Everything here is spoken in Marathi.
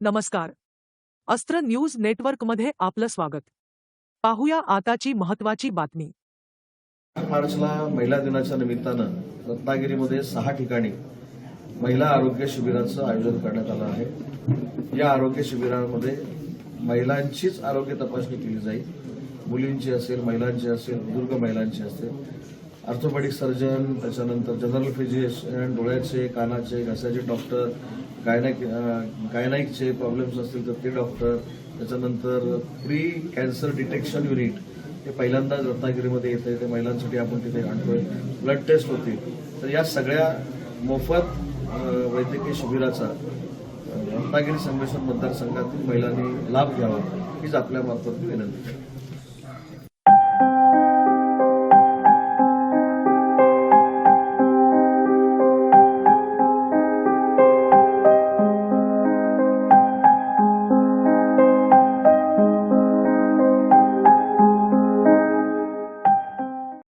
नमस्कार. अस्त्र न्यूज नेटवर्कमध्ये आपलं स्वागत. पाहूया आताची महत्वाची बातमी. मार्चला महिला दिनाच्या निमित्तानं रत्नागिरीमध्ये सहा ठिकाणी महिला आरोग्य शिबिराचं आयोजन करण्यात आलं आहे. या आरोग्य शिबिरामध्ये महिलांचीच आरोग्य तपासणी केली जाईल. मुलींची असेल महिलांची असेल दुर्ग महिलांची असेल. ऑर्थोपॅडिक सर्जन त्याच्यानंतर जनरल फिजिशियन डोळ्याचे कानाचे घशाचे डॉक्टर गायनाक गायनाईकचे प्रॉब्लेम्स असतील तर ते डॉक्टर. त्याच्यानंतर प्री कॅन्सर डिटेक्शन युनिट हे पहिल्यांदाच रत्नागिरीमध्ये येते ते महिलांसाठी आपण तिथे आणतोय. ब्लड टेस्ट होती. तर या सगळ्या मोफत वैद्यकीय शिबिराचा रत्नागिरी संमेशन मतदारसंघातील महिलांनी लाभ घ्यावा हीच आपल्या मार्फत विनंती.